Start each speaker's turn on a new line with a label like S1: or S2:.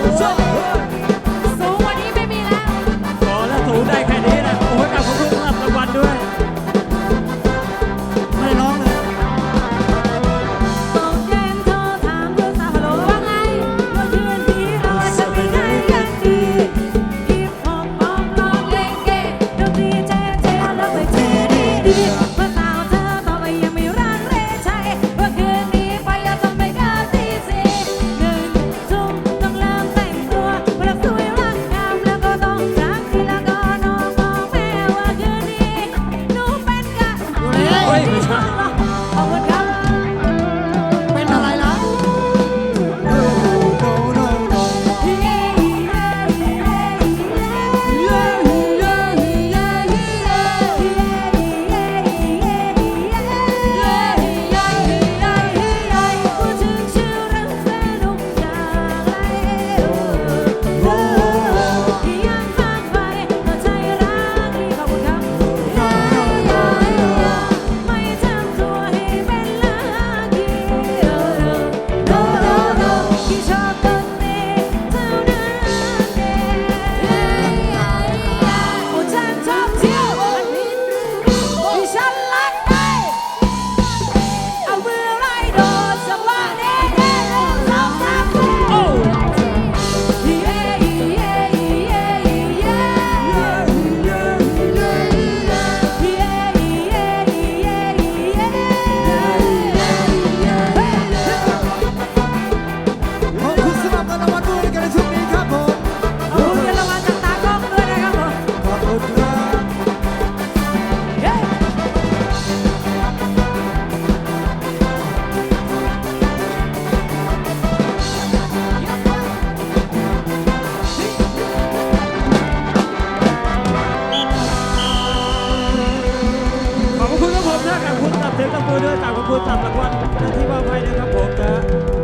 S1: Zone.
S2: มหน้ากับคุณสับเสียงตะปูด้วยจากขอบคุณสามตะงวัลที่ว่าไว้นะครับผมนะ